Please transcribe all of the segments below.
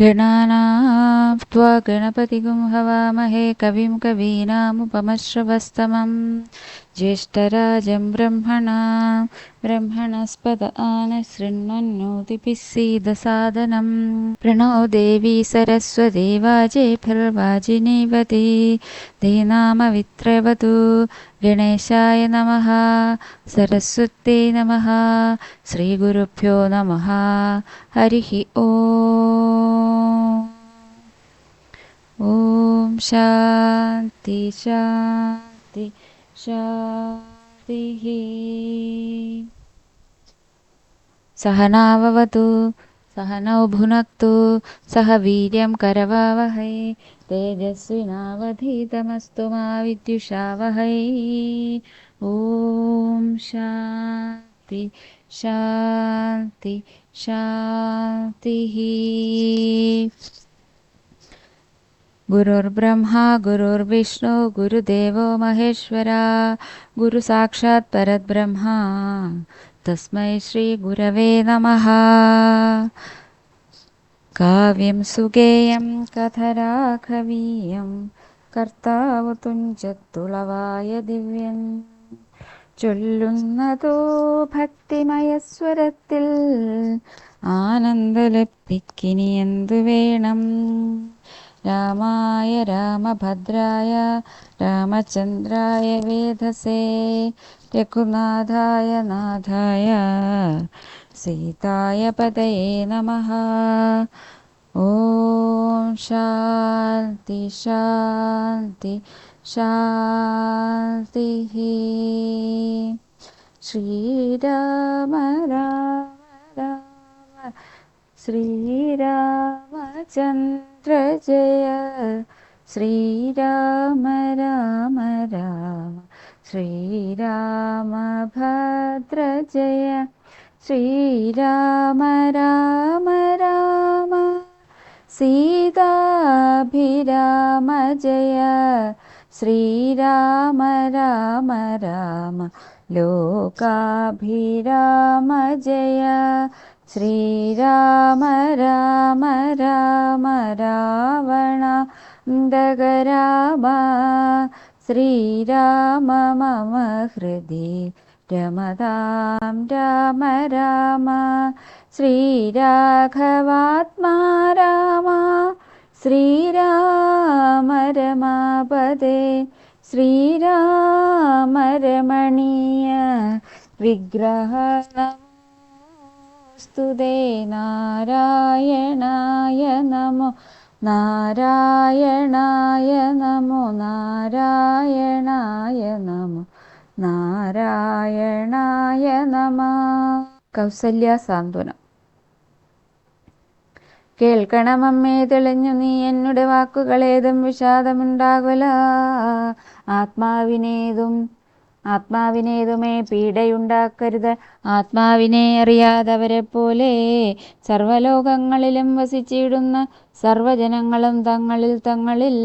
गणानां त्वा गणपतिगुं हवामहे कविं कवीनामुपमश्रवस्तमं ज्येष्ठराजं ब्रह्मणा ब्रह्मणस्पद आनशृण्वन्नोतिभिः सीदसादनं प्रणो देवी सरस्वती वाजेभिर्वाजिनीवती धीनामवित्रवतु गणेशाय नमः। सरस्वत्यै नमः श्रीगुरुभ्यो नमः। हरिः ॐ शान्ति शान्ति शान्तिः। सहनाववतु सहनौ भुनक्तु सह वीर्यं करवावहै। तेजस्विनावधीतमस्तु मा विद्युषावहै। ॐ शान्ति शान्ति शान्तिः गुरुर्ब्रह्मा गुरुर्विष्णु गुरुदेवो महेश्वरा गुरुसाक्षात् परब्रह्मा तस्मै श्रीगुरवे नमः काव्यं सुगेयं कथराघवीयं കർത്താവുതുഞ്ചത്തുളവായ ദിവ്യൻ ചൊല്ലുന്നതോ ഭക്തിമയസ്വരത്തിൽ ആനന്ദലപ്പിക്കിനി എന്തു വേണം रामाय रामभद्राय रामचन्द्राय वेधसे रघुनाथाय नाथाय सीताय पदये नमः। ॐ शान्ति शान्ति शान्तिः। श्रीराम राम राम। श्रीरामचन्द्र ജയ ശ്രീരാമ രാമ രാമ. ശ്രീരാമഭദ്ര ജയ ശ്രീരാമ രാമ രാമ. സീതാഭിരാമ ജയ. ശ്രീരാമ രാമ രാമ. ലോകാഭിരാമ ജയ. श्रीराम राम राम रावण दगराबा श्रीराम मम हृदि रमदां राम राम। श्रीराघवात्मा राम। श्रीराम रमापदे श्रीराम रमणीय विग्रहम् സ്തുതേ നാരായണായ നമോ നാരായണായ നമോ നാരായണായ നമോ നാരായണായ നമ. കൗസല്യ സാന്ത്വനം. കേൾക്കണമമ്മേ തെളിഞ്ഞു നീ എന്നുടെ വാക്കുകളേതും വിഷാദമുണ്ടാകുല. ആത്മാവിനേതും ആത്മാവിനേതുമേ പീഡയുണ്ടാക്കരുത്. ആത്മാവിനെ അറിയാതവരെ പോലെ സർവലോകങ്ങളിലും വസിച്ചിടുന്ന സർവജനങ്ങളും തങ്ങളിൽ തങ്ങളിൽ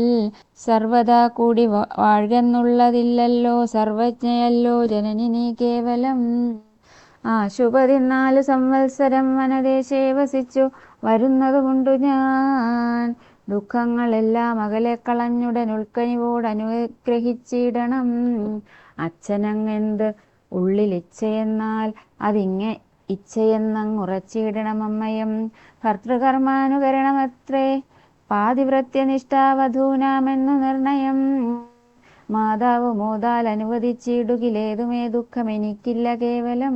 സർവതാ കൂടി വാഴുന്നുള്ളതില്ലല്ലോ സർവജ്ഞയല്ലോ ജനനി നീ കേവലം. ആശു പതിനാല് സംവത്സരം വനദേശേ വസിച്ചു. വരുന്നതുകൊണ്ട് ഞാൻ ദുഃഖങ്ങളെല്ലാം അകലെ കളഞ്ഞുടൻ ഉൾക്കനിവോട് അനുഗ്രഹിച്ചിടണം അച്ഛനങ്ങെന്ത് ഉള്ളിൽ ഇച്ഛയെന്നാൽ അതിങ്ങെ ഇച്ഛയെന്നങ് ഉറച്ചിടണം അമ്മയും. ഭർത്തൃകർമാനുകരണമത്രേ പാതിവ്രത്യനിഷ്ഠാവധൂനാമെന്നു നിർണയം. മാതാവ് മോതാൽ അനുവദിച്ചിടുകിലേതുമേ ദുഃഖം എനിക്കില്ല കേവലം.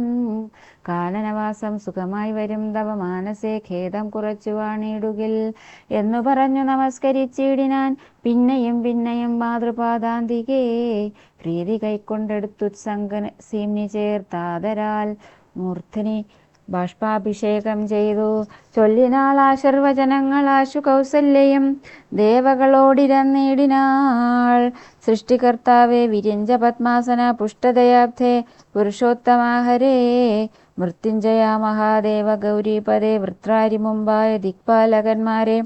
കാനനവാസം സുഖമായി വരും തവ മാനസേ ഖേദം കുറച്ചു വാണിടുകിൽ എന്നു പറഞ്ഞു നമസ്കരിച്ചിടിനാൻ. പിന്നെയും പിന്നെയും മാതൃപാദാന്തികേ പ്രീതി കൈക്കൊണ്ടെടുത്തു സംഗന സീമ്നി ചേർത്താതരാൽ മൂർധനി ബാഷ്പാഭിഷേകം ചെയ്തു. ചൊല്ലിനാൾ ആശർവചനങ്ങളാശു കൗസല്യം. ദേവകളോടിരന്നേടിനാൾ സൃഷ്ടികർത്താവെ വിരിഞ്ച പത്മാസന പുഷ്ടദയാബ്ധേ പുരുഷോത്തമാഹരേ. മൃത്യുഞ്ജയ മഹാദേവ ഗൗരീപദേ വൃത്രാരി മുമ്പായ ദിക്പാലകന്മാരെ.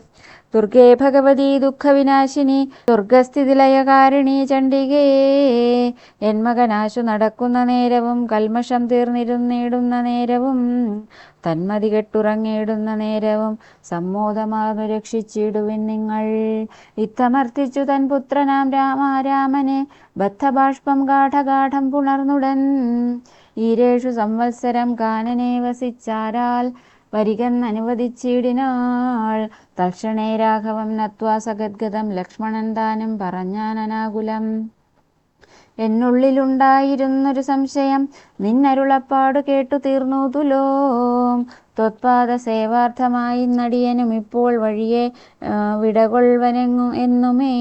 ദുർഗേ ഭഗവതി ദുഃഖവിനാശിനി ദുർഗസ്ഥിതിലയകാരിണി ചണ്ഡികേ. ചണ്ഡികയേ മകനാശു നടക്കുന്ന നേരവും കൽമഷം തീർന്നിരുന്നിടുന്ന നേരവും തന്മതി കെട്ടുറങ്ങിയിടുന്ന നേരവും സമ്മോദമാർന്നു രക്ഷിച്ചിടുവിൻ നിങ്ങൾ. ഇത്തമർത്തിച്ചു തൻ പുത്രനാം രാമാരാമനെ ബദ്ധബാഷ്പം ഗാഠഗാഠം പുണർന്നുടൻ. ഈരേഷു സംവത്സരം കാനനെ വസിച്ചാരാൽ വരികെന്നനുവദിച്ചിടിനാൾ തൽക്ഷണേ രാഘവം നത്വാ സഗദ്ഗതം ലക്ഷ്മണൻ താനും പറഞ്ഞാനനാകുലം. എന്നുള്ളിലുണ്ടായിരുന്നൊരു സംശയം നിന്നരുളപ്പാട് കേട്ടു തീർന്നു തുലോം. ത്വത്പാദ സേവാർത്ഥമായി നടിയനും ഇപ്പോൾ വഴിയെ വിടകൊള്ളവനെങ്ങു എന്നുമേ.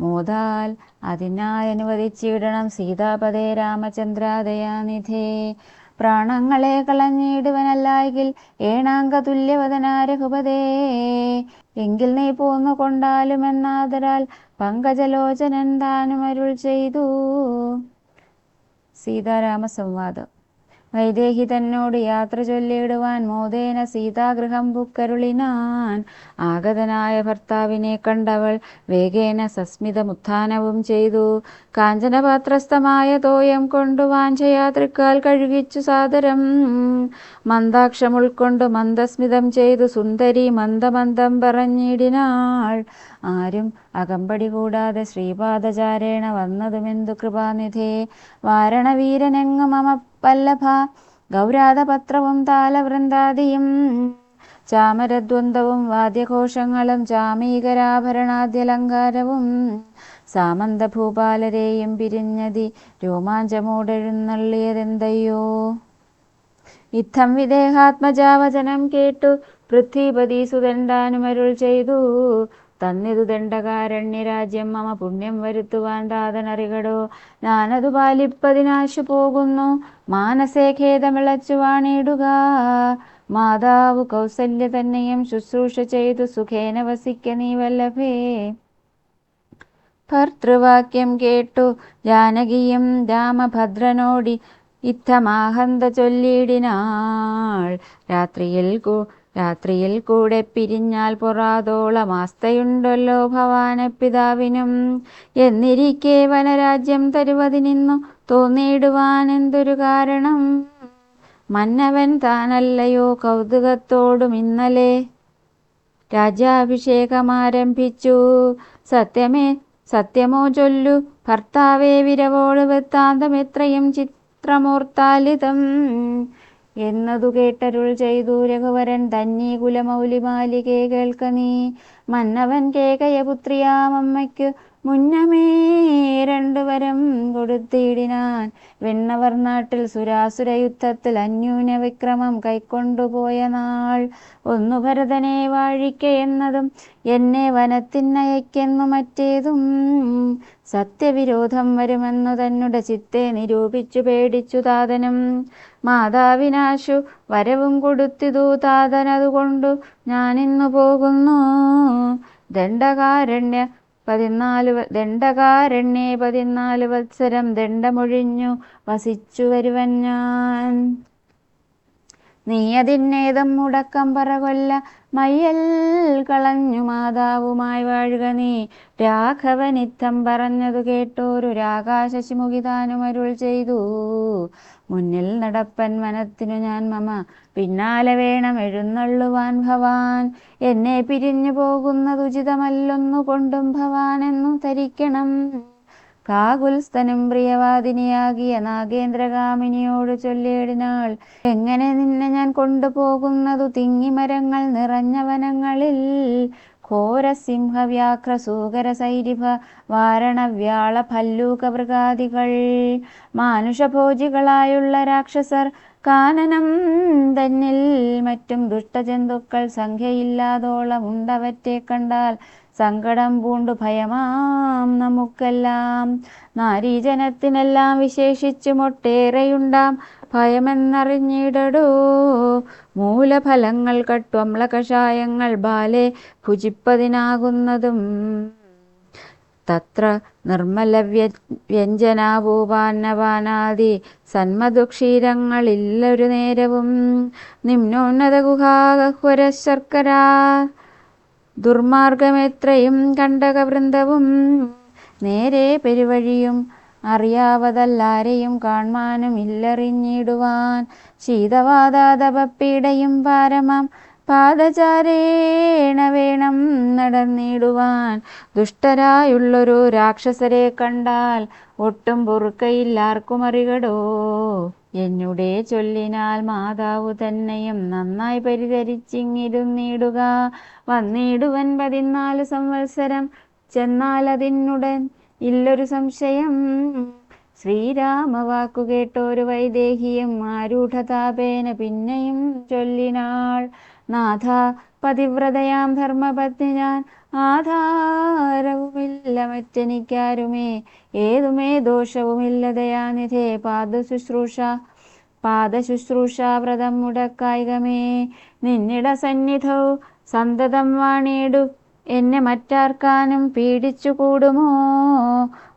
മോദാൽ അതിനായി അനുവദിച്ചിടണം സീതാപതേ രാമചന്ദ്രാദയാനിധേ. പ്രാണങ്ങളെ കളഞ്ഞിടുവനല്ലായെങ്കിൽ ഏണാങ്ക തുല്യവതനാരഹുപതേ എങ്കിൽ നീ പോന്നു കൊണ്ടാലും കൊണ്ടാലുമെന്നാദരാൽ പങ്കജലോചനൻ താനും അരുൾ ചെയ്തു. സീതാരാമ സംവാദം വൈദേഹി തന്നോട് യാത്ര ചൊല്ലിയിടുവാൻ മോദേന സീതാഗൃഹം പുക്കരുളിനാൻ ആഗതനായ ഭർത്താവിനെ കണ്ടവൾ വേഗേന സസ്മിതമുത്ഥാനവും ചെയ്തു. കാഞ്ചനപാത്രസ്ഥമായ തോയം കൊണ്ടു വാഞ്ചയാത്രിക്കാൽ കഴുകിച്ചു സാദരം. മന്ദാക്ഷം ഉൾക്കൊണ്ടു മന്ദസ്മിതം ചെയ്തു സുന്ദരി മന്ദമന്ദം പറഞ്ഞിടിനാൾ. ആരും അകമ്പടി കൂടാതെ ശ്രീപാദചാരേണ വന്നതുമെന്തു കൃപാനിധേ? വാരണവീരനെങ്ങു മമ വല്ലഭ ഗൗരാതപത്രവും താലവൃന്ദാദിയും ചാമരദ്വന്ദവും വാദ്യഘോഷങ്ങളും ചാമീകരാഭരണാദ്യലങ്കാരവും സാമന്തഭൂപാലരെയും പിരിഞ്ഞതി രോമാഞ്ചമൂടെഴുന്നള്ളിയതെന്തയ്യോ? ഇത്തം വിദേഹാത്മജാവചനം കേട്ടു പൃഥ്വിപതി സുതണ്ടാനുമരുൾ ചെയ്തു. തന്നിതു ദണ്ഡകാരണ്യരാജ്യം മമ പുണ്യം വരുത്തുവാൻ താതനറികടോ ഞാനതു പാലിപ്പതിനാശു പോകുന്നു. മാനസേ ഖേദമിളച്ചു വാണിടുക മാതാവ് കൗസല്യ തന്നെയും ശുശ്രൂഷ ചെയ്തു സുഖേന വസിക്ക നീ വല്ലഭേ. ഭർത്തൃവാക്യം കേട്ടു. ജാനകിയും രാമഭദ്രനോടി ഇത്തമാഹന്ത ചൊല്ലിടിനാൾ രാത്രിയിൽ കൂ രാത്രിയിൽ കൂടെ പിരിഞ്ഞാൽ പൊറാതോളം ആസ്ഥയുണ്ടല്ലോ ഭവാന പിതാവിനും. എന്നിരിക്കെ വനരാജ്യം തരുവതിനിന്നു തോന്നിയിടുവാൻ എന്തൊരു കാരണം? മന്നവൻ താനല്ലയോ കൗതുകത്തോടും ഇന്നലെ. രാജ്യാഭിഷേകമാരംഭിച്ചു. സത്യമേ സത്യമോ ചൊല്ലു. ഭർത്താവേ വിരവോട് വൃത്താന്തം എത്രയും ചിത്രമൂർത്താലിതം. എന്നതു കേട്ടരുൾ ചെയ്തു രഘുവരൻ തന്നീ കുലമൗലിമാലികേ കേൾക്ക നീ. മന്നവൻ കേകയപുത്രിയാമമ്മയ്ക്കു മുന്നമേ രണ്ടു വരം കൊടുത്തിടിനാൻ. വെണ്ണവർ നാട്ടിൽ സുരാസുര യുദ്ധത്തിൽ അന്യൂന വിക്രമം കൈക്കൊണ്ടുപോയ നാൾ. ഒന്നു ഭരതനെ വാഴിക്ക എന്നതും എന്നെ വനത്തിനയക്കെന്നു മറ്റേതും സത്യവിരോധം വരുമെന്നു തന്നുടെ ചിത്തെ നിരൂപിച്ചു പേടിച്ചു താതനും. മാതാവിനാശു വരവും കൊടുത്തിതു താതനതുകൊണ്ടു ഞാനിന്നു പോകുന്നു. ദണ്ഡകാരണ്യ പതിനാല് ദണ്ഡകാരണ്യേ പതിനാല് വത്സരം ദണ്ഡമൊഴിഞ്ഞു വസിച്ചു വരുവൻ ഞാൻ. നീ അതിന്നേതും മുടക്കം പറകൊല്ല. മയ്യൽ കളഞ്ഞു മാതാവുമായി വാഴുക നീ. രാഘവനിത്തം പറഞ്ഞതു കേട്ടോരു രാകാശശിമുഖിതാനും അരുൾ ചെയ്തു. മുന്നിൽ നടപ്പൻ മനത്തിനു ഞാൻ മമ. പിന്നാലെ വേണം എഴുന്നള്ളുവാൻ ഭവാൻ. എന്നെ പിരിഞ്ഞു പോകുന്നതുചിതമല്ലൊന്നു കൊണ്ടും ഭവാൻ എന്നു ധരിക്കണം. കാകുൽസ്ഥനും പ്രിയവാദിനിയാകിയ നാഗേന്ദ്രകാമിനിയോട് ചൊല്ലിയിടിനാൾ എങ്ങനെ നിന്നെ ഞാൻ കൊണ്ടുപോകുന്നതു തിങ്ങിമരങ്ങൾ നിറഞ്ഞ വനങ്ങളിൽ ഘോരസിംഹവ്യാഘ്ര സൂകര സൈരിഭ വാരണവ്യാള ഭല്ലൂക മൃഗാദികൾ മാനുഷഭോജികളായുള്ള രാക്ഷസർ കാനനം തന്നിൽ മറ്റും ദുഷ്ടജന്തുക്കൾ സംഖ്യയില്ലാതോളം ഉണ്ടവറ്റെ കണ്ടാൽ സങ്കടം പൂണ്ടു ഭയമാം നമുക്കെല്ലാം. നാരീജനത്തിനെല്ലാം വിശേഷിച്ചും ഒട്ടേറെയുണ്ടാം ഭയമെന്നറിഞ്ഞിടടോ. മൂലഫലങ്ങൾ കട്ടും കഷായങ്ങൾ ബാലെ ഭുജിപ്പതിനാകുന്നതും. തത്ര നിർമ്മല വ്യഞ്ജനാഭൂപാന്നപാനാദി സന്മധുക്ഷീരങ്ങളില്ലൊരു നേരവും. നിമ്നോന്നത ഗുഹാഗഹ്വര ശർക്കര. ദുർമാർഗമെത്രയും കണ്ടകവൃന്ദവും നേരെ പെരുവഴിയും അറിയാവതല്ലാരെയും കാൺമാനും ഇല്ലറിഞ്ഞിടുവാൻ. ശീതവാതാതപപ്പീടയും പാരമാം. പാദചാരേണ വേണം നടന്നിടുവാൻ. ദുഷ്ടരായുള്ളൊരു രാക്ഷസരെ കണ്ടാൽ ഒട്ടും പൊറുക്കയില്ലാർക്കും അറികടോ? എന്നുടെ ചൊല്ലിനാൽ മാതാവ് തന്നെയും നന്നായി പരിചരിച്ചിങ്ങിരുന്നിടുക. വന്നിടുവൻ പതിനാല് സംവത്സരം. ചെന്നാലതിനുടൻ ഇല്ലൊരു സംശയം. ശ്രീരാമവാക്കു കേട്ടൊരു വൈദേഹിയും ആരൂഢതാപേന പിന്നെയും ചൊല്ലിനാൾ. നാഥ പതിവ്രതയാം ധർമ്മപത്നി ഞാൻ ആധാരവുമില്ല മറ്റെനിക്കാരുമേ ഏതുമേ ദോഷവുമില്ലതയാ നിധേ പാദശുശ്രൂഷ പാദശുശ്രൂഷാവ്രതം മുടക്കായികമേ. നിന്നിട സന്നിധൗ സന്തതം വാണിയിടു. എന്നെ മറ്റാർക്കാനും പീഡിച്ചു കൂടുമോ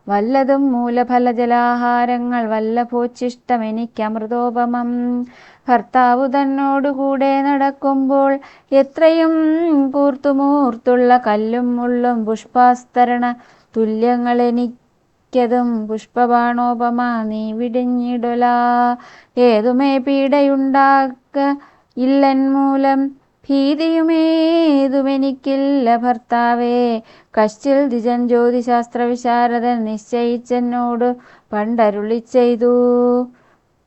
വല്ലതും മൂലഫലജലാഹാരങ്ങൾ എനിക്ക് അമൃതോപമം ഭർത്താവു തന്നോടുകൂടെ നടക്കുമ്പോൾ എത്രയും കൂർത്തുമൂർത്തുള്ള കല്ലും മുള്ളും പുഷ്പാസ്തരണ തുല്യങ്ങൾ എനിക്കതും പുഷ്പബാണോപമ നീ വിടിഞ്ഞിടല. ഏതുമേ പീഡയുണ്ടാക്ക ഇല്ലൻ മൂലം ഭീതിയുമേതുമെനിക്കില്ല ഭർത്താവേ. കശ്ചിൽ ദ്വിജൻ ജ്യോതിശാസ്ത്ര വിശാരദൻ നിശ്ചയിച്ചെന്നോട് പണ്ടരുളി ചെയ്തു.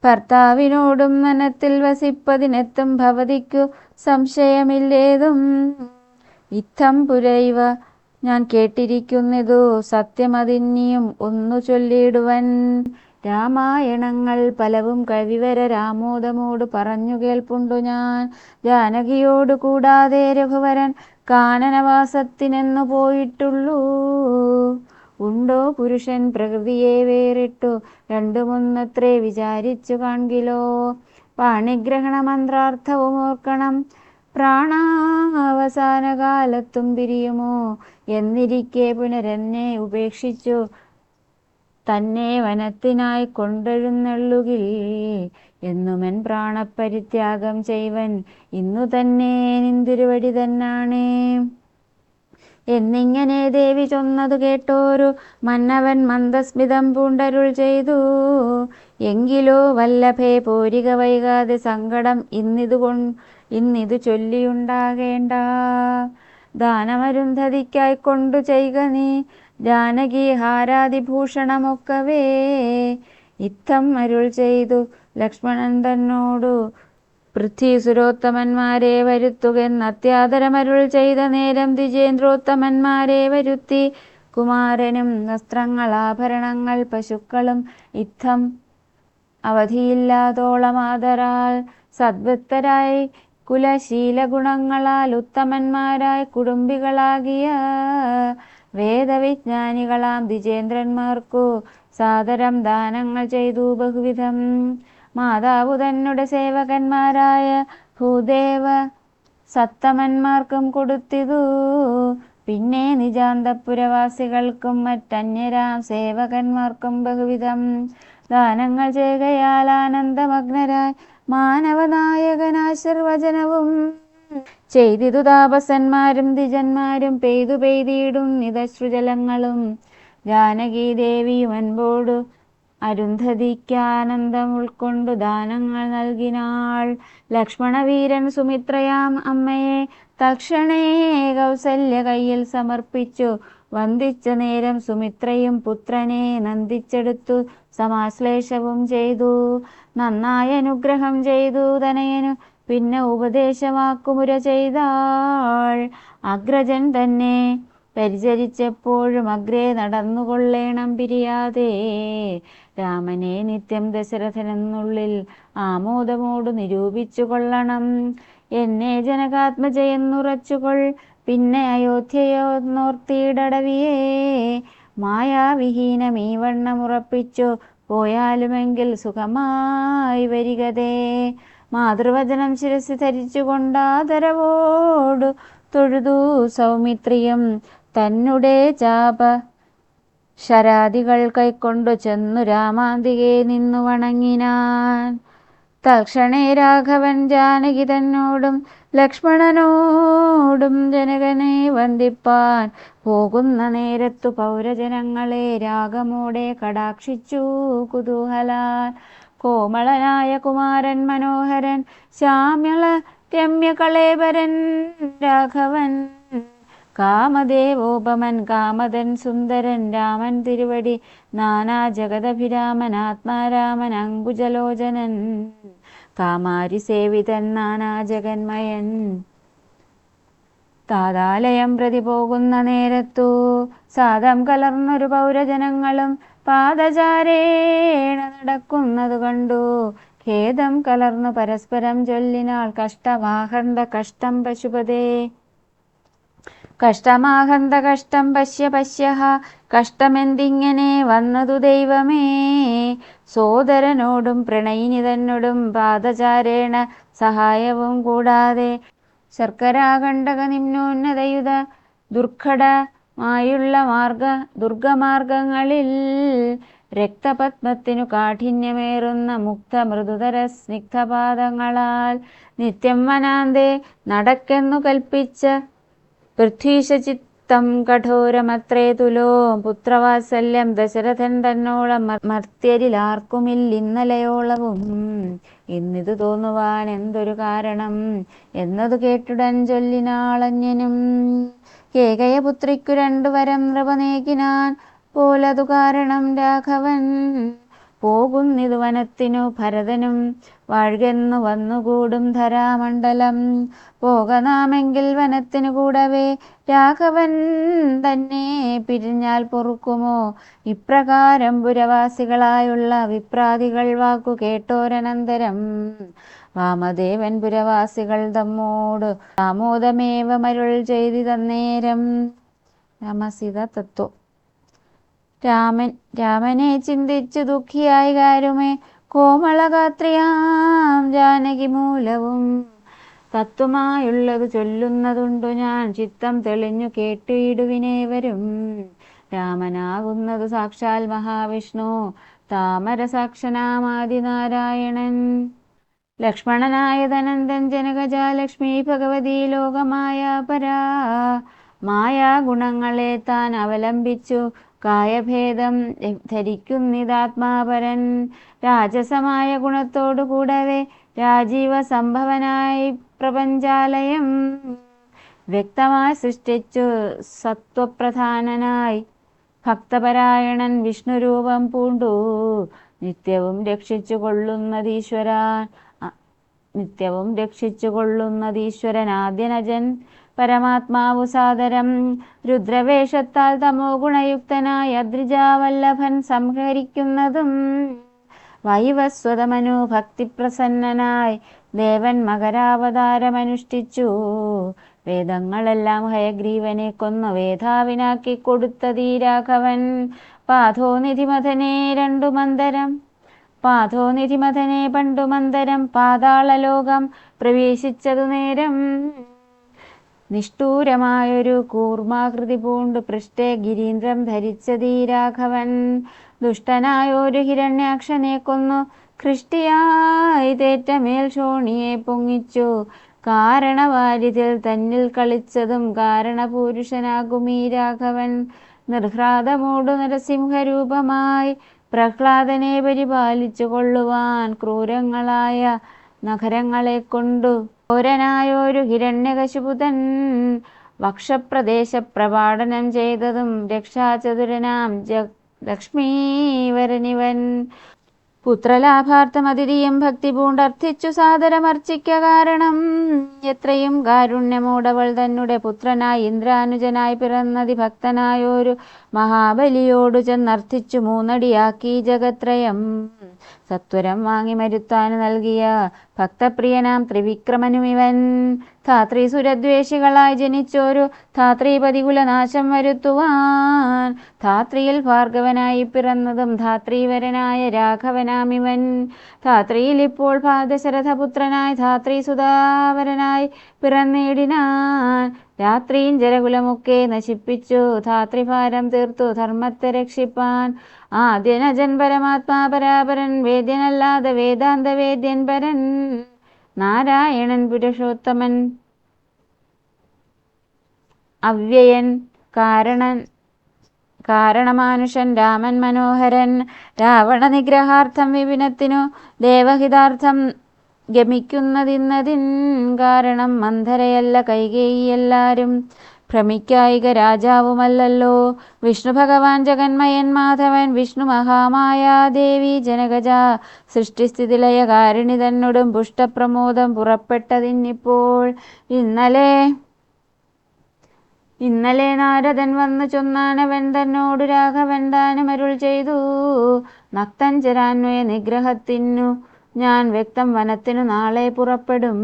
ഭർത്താവിനോടും മനത്തിൽ വസിപ്പതിനെത്തും ഭവതിക്കു സംശയമില്ലേതും? ഇത്തം പുരൈവ ഞാൻ കേട്ടിരിക്കുന്നിതു. സത്യമതിന്നിയും ഒന്നു ചൊല്ലിയിടുവൻ രാമായണങ്ങൾ പലവും കവിവര രാമോദമോട് പറഞ്ഞു കേൾപ്പുണ്ടു ഞാൻ. ജാനകിയോട് കൂടാതെ രഘുവരൻ കാനനവാസത്തിനെന്നു പോയിട്ടുള്ളൂ. ഉണ്ടോ പുരുഷൻ പ്രകൃതിയെ വേറിട്ടു? രണ്ടുമൊന്നത്രേ വിചാരിച്ചു കാൺകിലോ? പാണിഗ്രഹണ മന്ത്രാർത്ഥവും ഓർക്കണം. പ്രാണാവസാന കാലത്തും പിരിയുമോ? എന്നിരിക്കെ പുനരെന്നെ ഉപേക്ഷിച്ചു. തന്നെ വനത്തിനായി കൊണ്ടെഴുന്നള്ളുകിൽ എന്നുമെൻ പ്രാണപരിത്യാഗം ചെയ്വൻ ഇന്നു തന്നെ നിന്തിരുവടി തന്നാണേ. എന്നിങ്ങനെ ദേവി ചൊന്നതു കേട്ടോരു മന്നവൻ മന്ദസ്മിതം പൂണ്ടരുൾ ചെയ്തു. എങ്കിലോ വല്ലഭേ പോരിക വൈകാതെ സങ്കടം ഇന്നിതു കൊ ഇന്നിതു ചൊല്ലിയുണ്ടാകേണ്ട. ദാനമരുന്ധതിക്കായി കൊണ്ടു ചെയ്ക നീ ജാനകി ഹാരാതിഭൂഷണമൊക്കവേ ഇത്തം അരുൾ ചെയ്തു ലക്ഷ്മണൻ തന്നോടു പൃഥ്വീസുരോത്തമന്മാരെ വരുത്തുകെന്ന് അത്യാദരമരുൾ ചെയ്ത നേരം ദ്വിജേന്ദ്രോത്തമന്മാരെ വരുത്തി. കുമാരനും വസ്ത്രങ്ങൾ ആഭരണങ്ങൾ പശുക്കളും ഇത്തം അവധിയില്ലാതോളം ആദരാൽ സദ്വൃത്തരായി കുലശീലഗുണങ്ങളാൽ ഉത്തമന്മാരായി കുടുംബികളാകിയ വേദവിജ്ഞാനികളാം ദ്വിജേന്ദ്രന്മാർക്കു സാദരം ദാനങ്ങൾ ചെയ്തു ബഹുവിധം. മാതാവു തന്നെ സേവകന്മാരായ ഭൂദേവ സത്തമന്മാർക്കും കൊടുത്തിതു. പിന്നെ നിജാന്തപുരവാസികൾക്കും മറ്റന്യരാം സേവകന്മാർക്കും ബഹുവിധം. ദാനങ്ങൾ ചെയ്യുകയാൽ ആനന്ദമഗ്നരായി മാനവനായകനാശീർവചനവും ചെയ്തിതു താപസന്മാരും ദ്വിജന്മാരും പെയ്തു പെയ്തിടും നിതശ്രുജലങ്ങളും ജാനകി ദേവിയും അൻപോടു അരുന്ധതിക്കാനന്ദം ഉൾക്കൊണ്ടു ദാനങ്ങൾ നൽകിനാൾ. ലക്ഷ്മണവീരൻ സുമിത്രയാം അമ്മയെ തക്ഷണേ കൗസല്യ കയ്യിൽ സമർപ്പിച്ചു. വന്ദിച്ച നേരം സുമിത്രയും പുത്രനെ നന്ദിച്ചെടുത്തു. സമാശ്ലേഷവും ചെയ്തു. നന്നായി അനുഗ്രഹം ചെയ്തു തനയനു പിന്നെ ഉപദേശവാക്കുമുര ചെയ്താൾ അഗ്രജൻ തന്നെ. പരിചരിച്ചപ്പോഴും അഗ്രേ നടന്നുകൊള്ളേണം പിരിയാതെ. രാമനെ നിത്യം ദശരഥനെന്നുള്ളിൽ ആമോദമോട് നിരൂപിച്ചു കൊള്ളണം എന്നെ ജനകാത്മജയെന്നുറച്ചുകൊൾ. പിന്നെ അയോധ്യയോർത്തിയിടവിയേ മായാവിഹീനം ഈ വണ്ണമുറപ്പിച്ചു പോയാലുമെങ്കിൽ സുഖമായി വരികതേ. മാതൃവചനം ശിരസ് ധരിച്ചുകൊണ്ടാദരവോടു തൊഴുതു സൗമിത്രിയും. തന്നുടെ ചാപ ശരാദികൾ കൈക്കൊണ്ടു ചെന്നു രാമാന്തികെ നിന്നു വണങ്ങിനാൻ. തൽക്ഷണേ രാഘവൻ ജാനകി തന്നോടും ലക്ഷ്മണനോടും ജനകനെ വന്ദിപ്പാൻ. പോകുന്ന നേരത്തു പൗരജനങ്ങളെ രാഗമോടെ കടാക്ഷിച്ചു കുതൂഹലാൽ. കോമളനായ കുമാരൻ മനോഹരൻ ശ്യാമള രമ്യകളേവരൻ രാഘവൻ കാമദേവോപമൻ കാമതൻ സുന്ദരൻ രാമൻ തിരുവടി നാനാ ജഗദഭിരാമൻ ആത്മാരാമൻ അങ്കുജലോചനൻ കാമാരി സേവിതൻ നാനാ ജഗന്മയൻ. താതാലയം പ്രതി പോകുന്ന നേരത്തു സാദം കലർന്നൊരു പൗരജനങ്ങളും പാദചാരേണ നടക്കുന്നതു കണ്ടു. ഖേദം കലർന്നു പരസ്പരം ചൊല്ലിനാൾ കഷ്ടമാഹന്ത കഷ്ടം പശുപതേ. കഷ്ടമാഹന്ത കഷ്ടം പശ്യ പശ്യ കഷ്ടമെന്തിങ്ങനെ വന്നതു ദൈവമേ? സോദരനോടും പ്രണയിനി തന്നോടും പാദചാരേണ സഹായവും കൂടാതെ ശർക്കരാകണ്ടക നിമ്നോന്നതയുധ ദുർഘടമായുള്ള മാർഗ ദുർഗമാർഗങ്ങളിൽ രക്തപത്മത്തിനു കാഠിന്യമേറുന്ന മുക്ത മൃദുതര സ്നിഗ്ധപാദങ്ങളാൽ നിത്യം വനാന്തേ നടക്കെന്നു കൽപ്പിച്ച പൃഥ്വീശചിത്തം കഠോരമത്രേ തുലോ. പുത്രവാത്സല്യം ദശരഥൻ തന്നോളം മർ- മർത്യരിലാർക്കുമില്ലിന്നലയോളവും ഇന്നിതു തോന്നുവാൻ എന്തൊരു കാരണം? എന്നതു കേട്ടുടൻ ചൊല്ലിനാളന്യനും കേകയപുത്രിക്കു രണ്ടു വരം നൃപനേകിനാൻ പോലതു കാരണം രാഘവൻ. പോകുന്നിതു വനത്തിനു ഭരതനും വാഴ്കെന്നു വന്നുകൂടും ധരാമണ്ഡലം. പോകനാമെങ്കിൽ വനത്തിനു കൂടവേ രാഘവൻ തന്നെ പിരിഞ്ഞാൽ പൊറുക്കുമോ? ഇപ്രകാരം പുരവാസികളായുള്ള വിപ്രാതികൾ വാക്കു കേട്ടോരനന്തരം. വാമദേവൻ പുരവാസികൾ തമ്മോട് ആമോദമേവ മരുൾ ചെയ്തി തന്നേരം. രാമസീത തത്വം. രാമൻ രാമനെ ചിന്തിച്ചു ദുഃഖിയായി കാരുമേ കോമളഗാത്രിയാം ജാനകി മൂലവും. തത്വമായുള്ളത് ചൊല്ലുന്നതുണ്ടു ഞാൻ ചിത്തം തെളിഞ്ഞു കേട്ടിടുവിനേവരും രാമനാകുന്നത് സാക്ഷാൽ മഹാവിഷ്ണു താമര സാക്ഷനാമാദിനാരായണൻ ലക്ഷ്മണനായ ധനന്തൻ ജനകജാലക്ഷ്മി ഭഗവതി ലോകമായ പരാ. മായാഗുണങ്ങളെ താൻ അവലംബിച്ചു. കായഭേദം ധരിക്കുന്നിതാത്മാപരൻ. രാജസമായ ഗുണത്തോടു കൂടവേ രാജീവ സംഭവനായി പ്രപഞ്ചാലയം വ്യക്തമായി സൃഷ്ടിച്ചു സത്വപ്രധാനനായി. ഭക്തപരായണൻ വിഷ്ണുരൂപം പൂണ്ടു. നിത്യവും രക്ഷിച്ചു കൊള്ളുന്നതീശ്വരാൻ നിത്യവും രക്ഷിച്ചു കൊള്ളുന്നതീശ്വരൻ ആദ്യനജൻ പരമാത്മാവു സാദരം. രുദ്രവേഷത്താൽ തമോ ഗുണയുക്തനായ ദ്രിജാവല്ലഭൻ സംഹരിക്കുന്നതും വൈവസ്വതമനു ഭക്തിപ്രസന്നനായി ദേവൻ മകരാവതാരമനുഷ്ഠിച്ചു. വേദങ്ങളെല്ലാം ഹയഗ്രീവനെ കൊന്നു. വേധാവിനാക്കി കൊടുത്തതീ രാഘവൻ പാഥോനിധിമഥനെ രണ്ടു മന്ദരം പാഥോനിധിമഥനെ പണ്ടു മന്ദരം പാതാളലോകം പ്രവേശിച്ചതു നേരം. നിഷ്ഠൂരമായൊരു കൂർമാകൃതി പൂണ്ടു പൃഷ്ഠേ ഗിരീന്ദ്രം ധരിച്ചതീ രാഘവൻ. ദുഷ്ടനായൊരു ഹിരണ്യാക്ഷനെ കൊന്നു ഖൃഷ്ടിയായി തേറ്റമേൽ ഷോണിയെ പൊങ്ങിച്ചു. കാരണവാരിതിൽ തന്നിൽ കളിച്ചതും കാരണപുരുഷനാകുമീ രാഘവൻ. നിർഹ്രാതമൂടു നരസിംഹരൂപമായി പ്രഹ്ലാദനെ പരിപാലിച്ചു കൊള്ളുവാൻ ക്രൂരങ്ങളായ നഗരങ്ങളെ കൊണ്ടു ഘോരനായൊരു ഹിരണ്യകശുപുതൻ വക്ഷപ്രദേശ പ്രവാടനം ചെയ്തതും രക്ഷാചതുരനാം ലക്ഷ്മീവരനിവൻ. പുത്രലാഭാർത്ഥം അതിഥിയും ഭക്തി പൂണ്ടർത്ഥിച്ചു സാദരമർച്ചിക്ക കാരണം. എത്രയും കാരുണ്യമോടവൾ തന്നെ പുത്രനായി ഇന്ദ്രാനുജനായി പിറന്നതി ഭക്തനായോരു മഹാബലിയോടു ചെന്നർത്ഥിച്ചു മൂന്നടിയാക്കി ജഗത്രയം. സത്വരം വാങ്ങി മരുത്താൻ നൽകിയ ഭക്തപ്രിയനാം ത്രിവിക്രമനുമിവൻ. ധാത്രി സുരദ്വേഷികളായി ജനിച്ചോരു ധാത്രീപതി കുലനാശം വരുത്തുവാൻ. ധാത്രിയിൽ ഭാർഗവനായി പിറന്നതും ധാത്രീവരനായ രാഘവനാമിവൻ. ധാത്രിയിൽ ഇപ്പോൾ പാദശരഥപുത്രനായി ധാത്രി സുധാവരനായി പിറന്നിടിനാൻ. രാത്രിയും ജലകുലമൊക്കെ നശിപ്പിച്ചു. ധാത്രിഭാരം തീർത്തു ധർമ്മത്തെ രക്ഷിപ്പാൻ. ആദ്യനജൻ പരമാത്മാ പരാപരൻ വേദ്യനല്ലാതെ വേദാന്ത വേദ്യൻ പരൻ. നാരായണൻ പുരുഷോത്തമൻ അവ്യയൻ കാരണൻ കാരണമാനുഷൻ രാമൻ മനോഹരൻ രാവണ നിഗ്രഹാർത്ഥം വിപിനത്തിനു ദേവഹിതാർത്ഥം ഗമിക്കുന്നതിന്നതിൻ കാരണം മന്ധരയല്ല കൈകേയിയെല്ലാരും ഭ്രമിക്കായിക രാജാവുമല്ലല്ലോ. വിഷ്ണു ഭഗവാൻ ജഗന്മയൻ മാധവൻ വിഷ്ണു മഹാമായാദേവി ജനകജ. സൃഷ്ടിസ്ഥിതിലയ കാരുണി തന്നോടും പുഷ്ടപ്രമോദം പുറപ്പെട്ടതിന്നിപ്പോൾ. ഇന്നലെ ഇന്നലെ നാരദൻ വന്നു ചൊന്നാനവൻ തന്നോടു രാഘവൻ അരുൾ ചെയ്തു. നക്തഞ്ചരാന്വയ നിഗ്രഹത്തിനു ഞാൻ വ്യക്തം വനത്തിനു നാളെ പുറപ്പെടും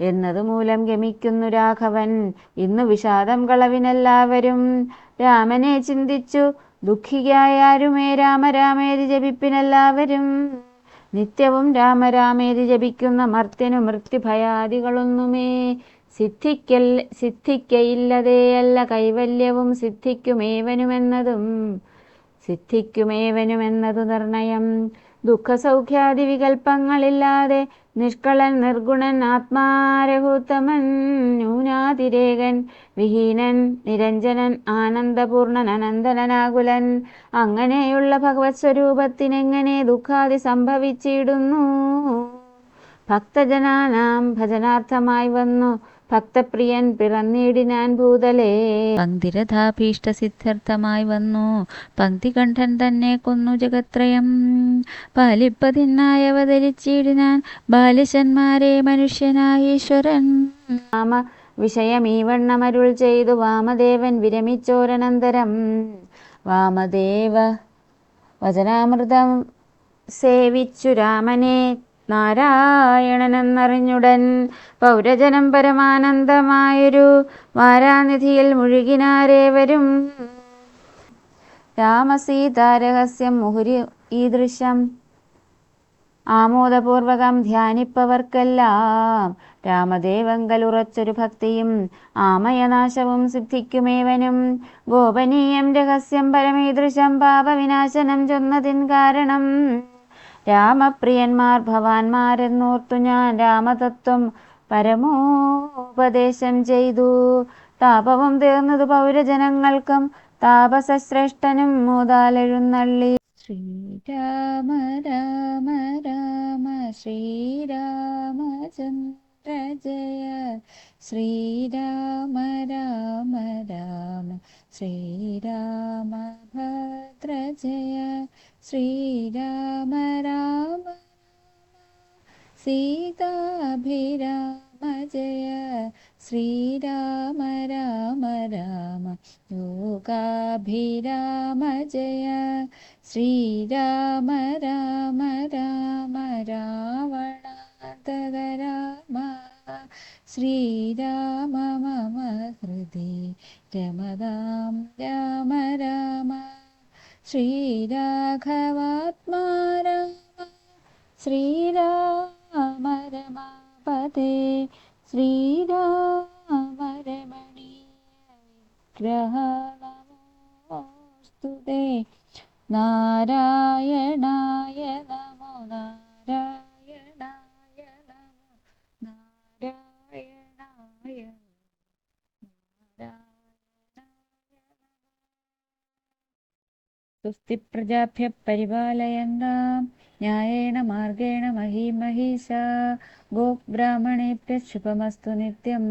എന്നതു മൂലം ഗമിക്കുന്നു രാഘവൻ. ഇന്നു വിഷാദം കളവിനെല്ലാവരും. രാമനെ ചിന്തിച്ചു ദുഃഖിയായാരുമേ രാമരാമേതി ജപിപ്പിനെല്ലാവരും. നിത്യവും രാമരാമേതി ജപിക്കുന്ന മർത്യനു മൃത്യുഭയാദികളൊന്നുമേ. സിദ്ധിക്കൽ സിദ്ധിക്കയില്ലതേയല്ല കൈവല്യവും സിദ്ധിക്കുമേവനുമെന്നതും. സിദ്ധിക്കുമേവനുമെന്നതു നിർണയം. ദുഃഖസൗഖ്യാദി വികൽപ്പങ്ങളില്ലാതെ നിഷ്കളൻ നിർഗുണൻ ആത്മാരഹൂത്തമൻ ന്യൂനാതിരേകൻ വിഹീനൻ നിരഞ്ജനൻ ആനന്ദപൂർണൻ അനന്തനാകുലൻ. അങ്ങനെയുള്ള ഭഗവത് സ്വരൂപത്തിനെങ്ങനെ ദുഃഖാദി സംഭവിച്ചിടുന്നു? ഭക്തജനാനാം ഭജനാർത്ഥമായി വന്നു. ഭക്തപ്രിയൻ പിറന്നിടിനാൻ ഭൂതലേ. പങ്ക്തിരഥാഭീഷ്ടസിദ്ധ്യർത്ഥമായി വന്നു. പങ്ക്തികണ്ഠൻ തന്നെ കൊന്നു ജഗത്രയം. പാലിപ്പതിനായി അവതരിച്ചിടിനാൻ ബാലിശന്മാരെ മനുഷ്യനായ ഈശ്വരൻ. രാമ വിഷയമീവണ്ണമരുൾ ചെയ്തു വാമദേവൻ വിരമിച്ചോരനന്തരം. വാമദേവ വചനാമൃതം സേവിച്ചു രാമനെ. നാരായണനെന്നറിഞ്ഞുടൻ പൗരജനം പരമാനന്ദമായൊരു വാരാനിധിയിൽ മുഴുകിനാരേവരും. രാമസീതാരഹസ്യം മുഹുരി ഈദൃശം ആമോദപൂർവകം ധ്യാനിപ്പവർക്കെല്ലാം രാമദേവങ്കലുറച്ചൊരു ഭക്തിയും ആമയനാശവും സിദ്ധിക്കുമേവനും. ഗോപനീയം രഹസ്യം പരമീദൃശം പാപവിനാശനം ചൊന്നതിൻ കാരണം രാമപ്രിയന്മാർ ഭവാന്മാരെന്നോർത്തു ഞാൻ രാമതത്വം പരമോപദേശം ചെയ്തു. താപവും തീർന്നതു പൗരജനങ്ങൾക്കും താപസശ്രേഷ്ഠനും മൂതാലെഴുന്നള്ളി. ശ്രീരാമ രാമ രാമ ശ്രീരാമചന്ദ്ര ജയ. ശ്രീരാമ രാമ രാമ ശ്രീരാമ ഭദ്ര ജയ. ശ്രീരാമ രാമ സീതാഭിരാമ ജയ ശ്രീരാമ രാമ രാമ. യോഗാഭിരാമ ജയ ശ്രീരാമ രാമ രാമ രാവണാന്തക രാമ. ശ്രീരാമ മമ ഹൃദി രമതാം രാമ രാമ. ശ്രീരാഘവാത്മാ രാമ ശ്രീരാമ രമാപദേ ശ്രീരാമരമണീയഗ്രഹണമോസ്തു നാരായണായ നമോ നാരായണായ നമോ നാരായണായ സ്വസ്തി പ്രജാഭ്യ പരിപാലയന്താം न्यायेण मार्गेण मही गोब्राह्मणेभ्यः शुभमस्तु नित्यं।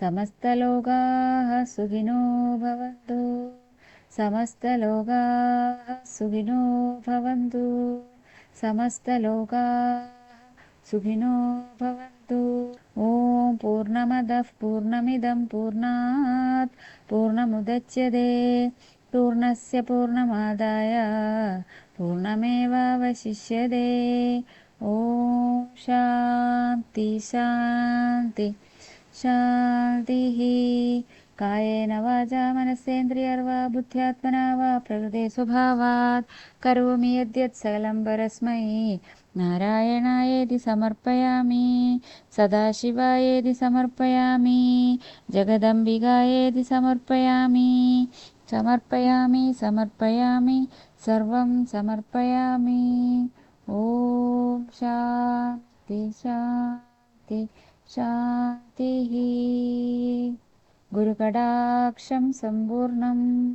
समस्तलोकाः सुखिनो भवन्तु। समस्तलोकाः सुखिनो भवन्तु। समस्तलोकाः सुखिनो भवन्तु। ॐ पूर्णमदः पूर्णमिदं पूर्णात् पूर्णमुदच्यते। पूर्णस्य पूर्णमादाय पूर्णमेवावशिष्यते। ॐ शान्ति शान्ति। शान्तिः। कायेन वाचा मनसेन्द्रियर्वा बुद्ध्यात्मना वा प्रकृते स्वभावात्। करोमि यद्यत् सकलं परस्मै। नारायणायेति समर्पयामि। सदाशिवायेति समर्पयामि। जगदम्बिकायेति समर्पयामि। समर्पयामि समर्पयामि सर्वं समर्पयामि। ॐ शान्ति शान्ति शान्तिः। गुरुकटाक्षं सम्पूर्णम्